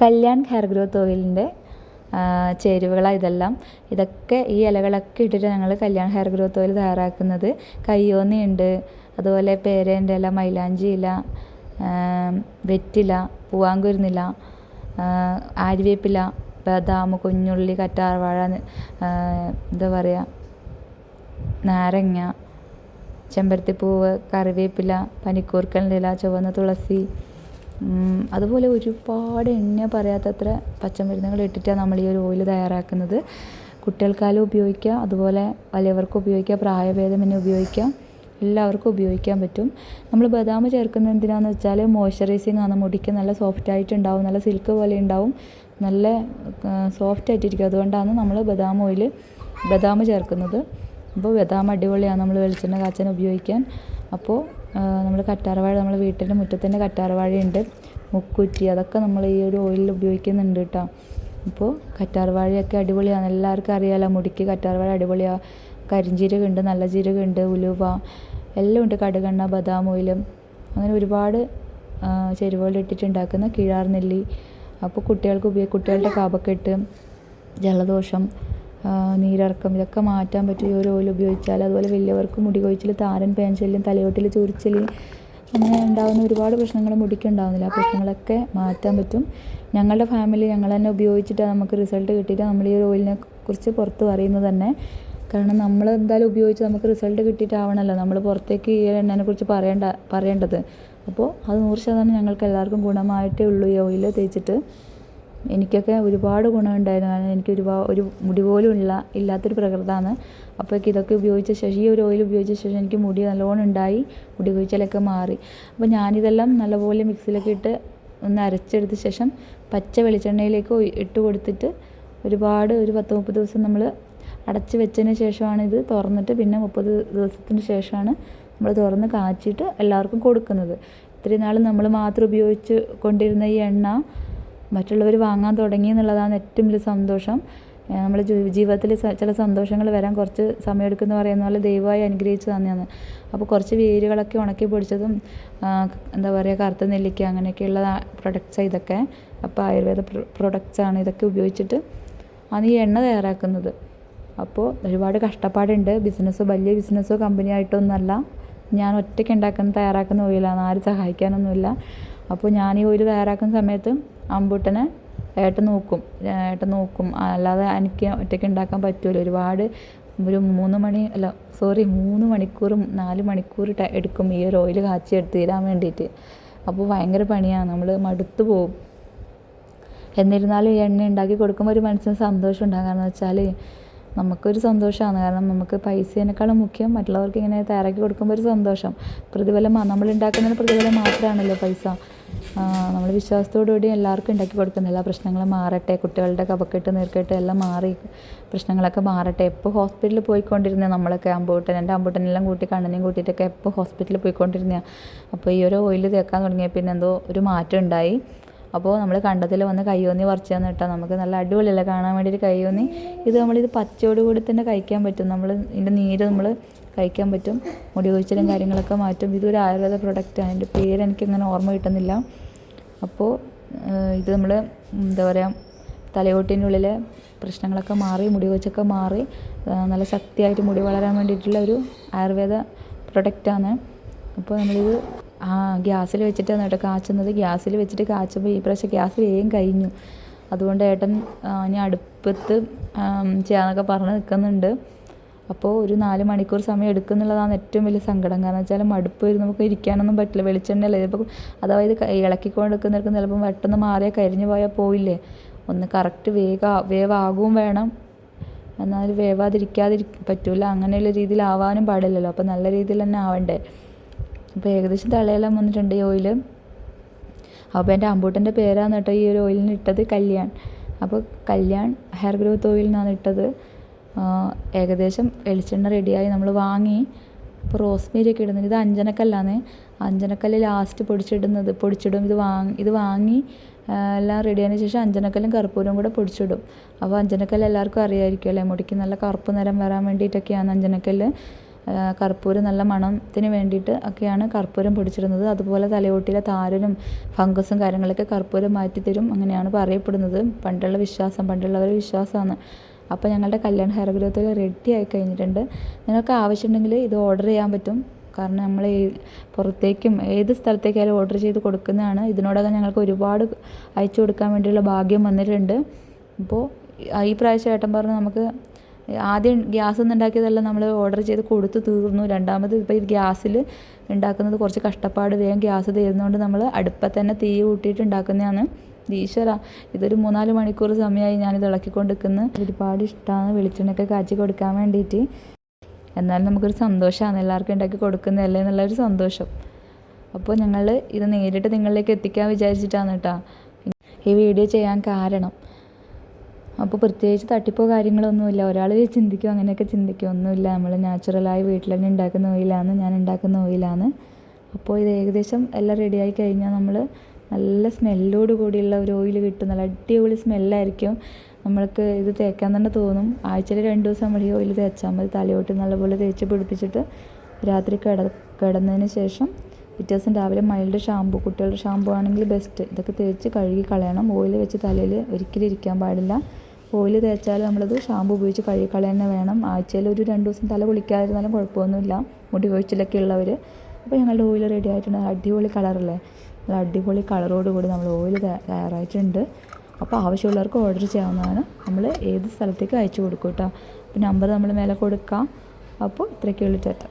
Kalyan hair growth ഓയിലിന്റെ ചേരുവകളാണ് ഇതെല്ലാം. ഇതൊക്കെ ഈ ഇലകളൊക്കെ ഇട്ടിട്ട് ഞങ്ങൾ കല്യാൺ ഹെയർ ഗ്രോത്ത് ഓയിൽ തയ്യാറാക്കുന്നത്. കയ്യോന്നി ഉണ്ട് അതുപോലെ പേരേന്റെ ഇല മൈലാഞ്ചി ഇല വെറ്റില പൂവാങ്കുരുന്നില ആര്യവേപ്പില ബദാം കുഞ്ഞുള്ളി കറ്റാർവാഴ എന്താ പറയുക നാരങ്ങ ചെമ്പരത്തിപ്പൂവ് കറിവേപ്പില പനിക്കൂർക്കലിന്റെ ഇല ചുവന്ന തുളസി അതുപോലെ ഒരുപാട് എണ്ണ പറയാത്തത്ര പച്ചമരുന്നുകൾ ഇട്ടിട്ടാണ് നമ്മൾ ഈ ഒരു ഓയിൽ തയ്യാറാക്കുന്നത്. കുട്ടികൾക്കാലും ഉപയോഗിക്കാം അതുപോലെ വലിയവർക്കും ഉപയോഗിക്കാം പ്രായഭേദമന്യേ ഉപയോഗിക്കാം എല്ലാവർക്കും ഉപയോഗിക്കാൻ പറ്റും. നമ്മൾ ബദാം ചേർക്കുന്നത് എന്തിനാണെന്ന് വെച്ചാൽ മോയ്സ്ചറൈസിങ് ആണ്. മുടിക്ക് നല്ല സോഫ്റ്റ് ആയിട്ടുണ്ടാവും നല്ല സിൽക്ക് പോലെ ഉണ്ടാവും നല്ല സോഫ്റ്റ് ആയിട്ടിരിക്കും. അതുകൊണ്ടാണ് നമ്മൾ ബദാം ഓയിൽ ബദാം ചേർക്കുന്നത്. അപ്പോൾ ബദാം അടിപൊളിയാണ്. നമ്മൾ വെളിച്ചെണ്ണ കാച്ചാൻ ഉപയോഗിക്കാൻ. അപ്പോൾ നമ്മൾ കറ്റാർവാഴ നമ്മൾ വീട്ടിന്റെ മുറ്റത്ത് കറ്റാർവാഴയുണ്ട്. മുക്കുറ്റി അതൊക്കെ നമ്മൾ ഈ ഒരു ഓയിലിൽ ഉപയോഗിക്കുന്നുണ്ട് കേട്ടോ അപ്പോൾ കറ്റാർവാഴയൊക്കെ അടിപൊളിയാണ്. എല്ലാവർക്കും അറിയാമല്ലോ മുടിക്ക് കറ്റാർവാഴ അടിപൊളിയാണ് കരിഞ്ജീരകമുണ്ട് നല്ല ജീരകമുണ്ട് ഉലുവ എല്ലാം ഉണ്ട്. കടുകെണ്ണ ബദാം ഓയിലും അങ്ങനെ ഒരുപാട് ഉണ്ടാക്കുന്ന കിഴാർ നെല്ലി അപ്പോൾ കുട്ടികൾക്ക് ഉപയോഗി കുട്ടികളുടെ കാപക്കെട്ട് ജലദോഷം നീരിറക്കം ഇതൊക്കെ മാറ്റാൻ പറ്റും ഈ ഒരു ഓയിൽ ഉപയോഗിച്ചാൽ അതുപോലെ വലിയവർക്ക് മുടി കൊഴിച്ചിൽ താരൻ പേൻശല്യം തലയോട്ടിൽ ചൊറിച്ചിൽ അങ്ങനെ ഉണ്ടാകുന്ന ഒരുപാട് പ്രശ്നങ്ങൾ മുടിക്ക് ഉണ്ടാകുന്നില്ല ആ പ്രശ്നങ്ങളൊക്കെ മാറ്റാൻ പറ്റും. ഞങ്ങളുടെ ഫാമിലി ഞങ്ങൾ തന്നെ ഉപയോഗിച്ചിട്ട് നമുക്ക് റിസൾട്ട് കിട്ടിയിട്ട് നമ്മൾ ഈ ഒരു ഓയിലിനെ കുറിച്ച് പുറത്ത് പറയുന്നത് തന്നെ. കാരണം നമ്മൾ എന്തായാലും ഉപയോഗിച്ച് നമുക്ക് റിസൾട്ട് കിട്ടിയിട്ടാവണമല്ലോ നമ്മൾ പുറത്തേക്ക് ഈ എണ്ണനെ കുറിച്ച് പറയേണ്ട പറയേണ്ടത്. അപ്പോൾ അത് നൂറ് ശതമാനം ഞങ്ങൾക്ക് എല്ലാവർക്കും ഗുണമായിട്ടേ ഉള്ളൂ ഈ ഓയിൽ തേച്ചിട്ട്. എനിക്കൊക്കെ ഒരുപാട് ഗുണമുണ്ടായിരുന്നു. കാരണം എനിക്ക് ഒരുപാട് ഒരു മുടി പോലും ഇല്ല ഇല്ലാത്തൊരു പ്രകൃതമാണ്. അപ്പോഴേക്ക് ഇതൊക്കെ ഉപയോഗിച്ച ശേഷം ഈ ഒരു ഓയിൽ ഉപയോഗിച്ച ശേഷം എനിക്ക് മുടി നല്ലോണം ഉണ്ടായി. മുടി കൊഴിച്ചിലൊക്കെ മാറി. അപ്പോൾ ഞാനിതെല്ലാം നല്ലപോലെ മിക്സിയിലൊക്കെ ഇട്ട് ഒന്ന് അരച്ചെടുത്ത ശേഷം പച്ച വെളിച്ചെണ്ണയിലേക്ക് ഇട്ട് കൊടുത്തിട്ട് ഒരുപാട് ഒരു പത്ത് മുപ്പത് ദിവസം നമ്മൾ അടച്ച് വെച്ചതിന് ശേഷമാണ് ഇത് തുറന്നിട്ട് പിന്നെ മുപ്പത് ദിവസത്തിന് ശേഷമാണ് നമ്മൾ തുറന്ന് കാച്ചിട്ട് എല്ലാവർക്കും കൊടുക്കുന്നത്. ഇത്രയും നാൾ നമ്മൾ മാത്രം ഉപയോഗിച്ച് കൊണ്ടിരുന്ന ഈ എണ്ണ മറ്റുള്ളവർ വാങ്ങാൻ തുടങ്ങി എന്നുള്ളതാണ് ഏറ്റവും വലിയ സന്തോഷം. നമ്മൾ ജീവിതത്തിൽ ചില സന്തോഷങ്ങൾ വരാൻ കുറച്ച് സമയമെടുക്കുമെന്ന് പറയുന്ന പോലെ ദൈവമായി അനുഗ്രഹിച്ചു തന്നെയാണ്. അപ്പോൾ കുറച്ച് വേരുകളൊക്കെ ഉണക്കി പൊടിച്ചതും എന്താ പറയുക കറുത്ത നെല്ലിക്ക അങ്ങനെയൊക്കെയുള്ള പ്രൊഡക്റ്റ്സാണ് ഇതൊക്കെ. അപ്പോൾ ആയുർവേദ പ്രൊഡക്റ്റ്സാണ് ഇതൊക്കെ ഉപയോഗിച്ചിട്ട് ആണ് ഈ എണ്ണ തയ്യാറാക്കുന്നത്. അപ്പോൾ ഒരുപാട് കഷ്ടപ്പാടുണ്ട്. ബിസിനസ്സോ വലിയ ബിസിനസ്സോ കമ്പനി ആയിട്ടൊന്നുമല്ല. ഞാൻ ഒറ്റയ്ക്ക് ഉണ്ടാക്കുന്ന തയ്യാറാക്കുന്ന ഓയിലാണ്. ആരും സഹായിക്കാനൊന്നുമില്ല. അപ്പോൾ ഞാൻ ഈ ഓയിൽ തയ്യാറാക്കുന്ന സമയത്ത് അമ്പൂട്ടനെ ഏട്ടൻ നോക്കും. ഏട്ടൻ നോക്കും. അല്ലാതെ എനിക്ക് ഒറ്റയ്ക്ക് ഉണ്ടാക്കാൻ പറ്റുമല്ലോ ഒരുപാട് ഒരു മൂന്ന് മണി അല്ല സോറി മൂന്ന് മണിക്കൂറും നാല് മണിക്കൂർ എടുക്കും ഈ ഒരു ഓയിൽ കാച്ചി തീരാൻ വേണ്ടിയിട്ട് അപ്പോൾ ഭയങ്കര പണിയാണ്. നമ്മൾ മടുത്തു പോകും എന്നിരുന്നാലും ഈ എണ്ണ ഉണ്ടാക്കി കൊടുക്കുമ്പോൾ ഒരു മനസ്സിന് സന്തോഷം ഉണ്ടാകും കാരണം വെച്ചാൽ നമുക്കൊരു സന്തോഷമാണ് കാരണം നമുക്ക് പൈസേനേക്കാളും മുഖ്യം മറ്റുള്ളവർക്ക് ഇങ്ങനെ തയ്യാറാക്കി കൊടുക്കുമ്പോൾ ഒരു സന്തോഷം. പ്രതിഫലം നമ്മൾ ഉണ്ടാക്കുന്നതിന് പ്രതിഫലം മാത്രമാണല്ലോ പൈസ. നമ്മൾ വിശ്വാസത്തോടുകൂടി എല്ലാവർക്കും ഉണ്ടാക്കി കൊടുക്കുന്ന എല്ലാ പ്രശ്നങ്ങളും മാറട്ടെ കുട്ടികളുടെ കപക്കെട്ട് നീർക്കെട്ട് എല്ലാം മാറി പ്രശ്നങ്ങളൊക്കെ മാറട്ടെ. എപ്പോൾ ഹോസ്പിറ്റലിൽ പോയിക്കൊണ്ടിരുന്ന നമ്മളൊക്കെ അമ്പൂട്ടൻ. എന്റെ അമ്പൂട്ടനെല്ലാം കൂട്ടി കണ്ണനെയും കൂട്ടിയിട്ടൊക്കെ എപ്പോൾ ഹോസ്പിറ്റലിൽ പോയിക്കൊണ്ടിരുന്ന അപ്പോൾ ഈ ഒരു ഓയിൽ തേക്കാൻ തുടങ്ങിയ പിന്നെ എന്തോ ഒരു മാറ്റം ഉണ്ടായി. അപ്പോൾ നമ്മൾ കണ്ടതിൽ വന്ന് കയ്യോന്നി പറിച്ചു തന്നിട്ടാൽ നമുക്ക് നല്ല അടിപൊളിയല്ലേ? കാണാൻ വേണ്ടിയിട്ട് കയ്യോന്നി. ഇത് നമ്മളിത് പച്ചയോട് കൂടി തന്നെ കഴിക്കാൻ പറ്റും. നമ്മൾ ഇതിന്റെ നീര് നമ്മൾ കഴിക്കാൻ പറ്റും. മുടി കൊഴിച്ചിലും കാര്യങ്ങളൊക്കെ മാറ്റും. ഇതൊരു ആയുർവേദ പ്രൊഡക്റ്റാണ്. അതിന്റെ പേര് എനിക്കങ്ങനെ ഓർമ്മ കിട്ടുന്നില്ല. അപ്പോൾ ഇത് നമ്മൾ എന്താ പറയുക തലയോട്ടിന്റെ ഉള്ളിലെ പ്രശ്നങ്ങളൊക്കെ മാറി മുടി വെച്ചൊക്കെ മാറി നല്ല ശക്തിയായിട്ട് മുടി വളരാൻ വേണ്ടിയിട്ടുള്ള ഒരു ആയുർവേദ പ്രൊഡക്റ്റാണ് അപ്പോൾ നമ്മളിത് ആ ഗ്യാസിൽ വെച്ചിട്ടാണ് കേട്ടോ കാച്ചുന്നത്? ഗ്യാസിൽ വെച്ചിട്ട് കാച്ചപ്പോൾ ഈ പ്രാവശ്യം ഗ്യാസ് വേഗം കഴിഞ്ഞു. അതുകൊണ്ട് ഏട്ടൻ ഇനി അടുപ്പത്ത് ചെയ്യാന്നൊക്കെ പറഞ്ഞ് നിൽക്കുന്നുണ്ട് അപ്പോൾ ഒരു നാല് മണിക്കൂർ സമയം എടുക്കുന്നുള്ളതാണ് ഏറ്റവും വലിയ സങ്കടം. കാരണം വെച്ചാൽ മടുപ്പ് വരും നമുക്ക് ഇരിക്കാനൊന്നും പറ്റില്ല. വെളിച്ചെണ്ണയല്ലേ? അല്ലേ അഥവാ ഇത് ഇളക്കിക്കൊണ്ട് നിൽക്കുന്നിടക്ക് ചിലപ്പം പെട്ടെന്ന് മാറിയ കരിഞ്ഞു പോയാൽ പോയില്ലേ? ഒന്ന് കറക്റ്റ് വേഗ വേവാകും വേണം. എന്നാൽ വേവാതിരിക്കാതിരി പറ്റൂല. അങ്ങനെയുള്ള രീതിയിലാവാനും പാടില്ലല്ലോ. അപ്പോൾ നല്ല രീതിയിൽ തന്നെ ആവണ്ടേ. അപ്പോൾ ഏകദേശം തളയെല്ലാം വന്നിട്ടുണ്ട് ഈ ഓയിൽ അപ്പോൾ എന്റെ അമ്പൂട്ടന്റെ പേരാണ് കേട്ടോ ഈ ഒരു ഓയിലിന് ഇട്ടത് കല്യാൺ. അപ്പോൾ കല്യാൺ ഹെയർ ഗ്രോത്ത് ഓയിൽ എന്നാണ് ഇട്ടത്. ഏകദേശം വെളിച്ചെണ്ണ റെഡിയായി നമ്മൾ വാങ്ങി. ഇപ്പോൾ റോസ്മേരി ഒക്കെ ഇടുന്നത് ഇത് അഞ്ചനക്കല്ലാണ് അഞ്ചനക്കല്ല് ലാസ്റ്റ് പൊടിച്ചിടുന്നത്. പൊടിച്ചിടും. ഇത് വാങ്ങി ഇത് വാങ്ങി എല്ലാം റെഡിയായതിനു ശേഷം അഞ്ചനക്കല്ലും കർപ്പൂരവും കൂടെ പൊടിച്ചിടും. അപ്പോൾ അഞ്ചനക്കല്ല് എല്ലാവർക്കും അറിയാമായിരിക്കും അല്ലേ? മുടിക്ക് നല്ല കറുപ്പ് നിറം വരാൻ വേണ്ടിയിട്ടൊക്കെയാണ് അഞ്ചനക്കല്ല്. കർപ്പൂരം നല്ല മണത്തിന് വേണ്ടിയിട്ട് ഒക്കെയാണ് കർപ്പൂരം പൊടിച്ചിടുന്നത്. അതുപോലെ തലയോട്ടിയിലെ താരനും ഫംഗസും കാര്യങ്ങളൊക്കെ കർപ്പൂരം മാറ്റിത്തരും അങ്ങനെയാണ് പറയപ്പെടുന്നത്. പണ്ടുള്ള വിശ്വാസം പണ്ടുള്ളവരുടെ വിശ്വാസമാണ്. അപ്പോൾ ഞങ്ങളുടെ കല്യാൺ ഹെയർ ഗ്രോത്ത് റെഡി ആയി കഴിഞ്ഞിട്ടുണ്ട്. നിങ്ങൾക്ക് ആവശ്യമുണ്ടെങ്കിൽ ഇത് ഓർഡർ ചെയ്യാൻ പറ്റും. കാരണം നമ്മൾ ഈ പുറത്തേക്കും ഏത് സ്ഥലത്തേക്കായാലും ഓർഡർ ചെയ്ത് കൊടുക്കുന്നതാണ്. ഇതിനോടകം ഞങ്ങൾക്ക് ഒരുപാട് അയച്ചു കൊടുക്കാൻ വേണ്ടിയുള്ള ഭാഗ്യം വന്നിട്ടുണ്ട്. അപ്പോൾ ഈ പ്രാവശ്യം ഏട്ടൻ പറഞ്ഞു നമുക്ക് ആദ്യം ഗ്യാസ് ഒന്നും ഉണ്ടാക്കിയതെല്ലാം നമ്മൾ ഓർഡർ ചെയ്ത് കൊടുത്ത് തീർന്നു. രണ്ടാമത് ഇപ്പോൾ ഈ ഗ്യാസിൽ ഉണ്ടാക്കുന്നത് കുറച്ച് കഷ്ടപ്പാട് വേഗം ഗ്യാസ് തീരുന്നതുകൊണ്ട് നമ്മൾ അടുപ്പത്തന്നെ തീ കൂട്ടിയിട്ട് ഉണ്ടാക്കുന്നതാണ്. ഈശ്വര ഇതൊരു മൂന്നാൽ മണിക്കൂർ സമയമായി ഞാനിത് ഇളക്കിക്കൊണ്ടിരിക്കുന്നു. ഒരുപാട് ഇഷ്ടമാണ് വെളിച്ചെണ്ണയൊക്കെ കാച്ചി കൊടുക്കാൻ വേണ്ടിയിട്ട് എന്നാലും നമുക്കൊരു സന്തോഷമാണ് എല്ലാവർക്കും ഉണ്ടാക്കി കൊടുക്കുന്നതല്ലേ എന്നുള്ളൊരു സന്തോഷം. അപ്പോൾ ഞങ്ങൾ ഇത് നേരിട്ട് നിങ്ങളിലേക്ക് എത്തിക്കാൻ വിചാരിച്ചിട്ടാണ് കേട്ടോ. ഈ വീഡിയോ ചെയ്യാൻ കാരണം. അപ്പോൾ പ്രത്യേകിച്ച് തട്ടിപ്പോ കാര്യങ്ങളൊന്നുമില്ല. ഒരാൾ ചിന്തിക്കും അങ്ങനെയൊക്കെ ചിന്തിക്കും. ഒന്നുമില്ല. നമ്മൾ നാച്ചുറലായി വീട്ടിൽ തന്നെ ഉണ്ടാക്കുന്ന ഓയിലാണ് ഞാൻ ഉണ്ടാക്കുന്ന ഓയിലാണ്. അപ്പോൾ ഇത് ഏകദേശം എല്ലാം റെഡിയായി കഴിഞ്ഞാൽ നമ്മൾ നല്ല സ്മെല്ലോട് കൂടിയുള്ള ഒരു ഓയിൽ കിട്ടും. നല്ല അടിപൊളി സ്മെല്ലായിരിക്കും. നമ്മൾക്ക് ഇത് തേക്കാൻ തന്നെ തോന്നും. ആഴ്ചയിൽ രണ്ട് ദിവസം നമ്മൾ ഈ ഓയിൽ തേച്ചാൽ മതി. തലയോട്ട് നല്ലപോലെ തേച്ച് പിടിപ്പിച്ചിട്ട് രാത്രി കിട കിടന്നതിന് ശേഷം പിറ്റേ ദിവസം രാവിലെ മൈൽഡ് ഷാമ്പു കുട്ടികളുടെ ഷാമ്പു ആണെങ്കിൽ ബെസ്റ്റ് ഇതൊക്കെ തേച്ച് കഴുകി കളയണം. ഓയിൽ വെച്ച് തലയിൽ ഒരിക്കലും ഇരിക്കാൻ പാടില്ല. ഓയിൽ തേച്ചാൽ നമ്മളത് ഷാമ്പു ഉപയോഗിച്ച് കഴുകി കളയാൻ വേണം. ആഴ്ചയിൽ ഒരു രണ്ട് ദിവസം തല കുളിക്കാതിരുന്നാലും കുഴപ്പമൊന്നുമില്ല. മുടി കൊഴിച്ചിലൊക്കെ ഉള്ളവർ അപ്പോൾ ഞങ്ങളുടെ ഓയിൽ റെഡി ആയിട്ടുണ്ട്. അടിപൊളി കളറല്ലേ നല്ല അടിപൊളി കളറോട് കൂടി നമ്മൾ ഓയിൽ തയ്യാറായിട്ടുണ്ട്. അപ്പോൾ ആവശ്യമുള്ളവർക്ക് ഓർഡർ ചെയ്യാവുന്നതാണ്. നമ്മൾ ഏത് സ്ഥലത്തേക്ക് അയച്ചു കൊടുക്കും കേട്ടോ അപ്പോൾ നമ്പർ നമ്മൾ മേലെ കൊടുക്കാം. അപ്പോൾ ഇത്രയൊക്കെ ഉള്ളൂ ചേട്ടാ.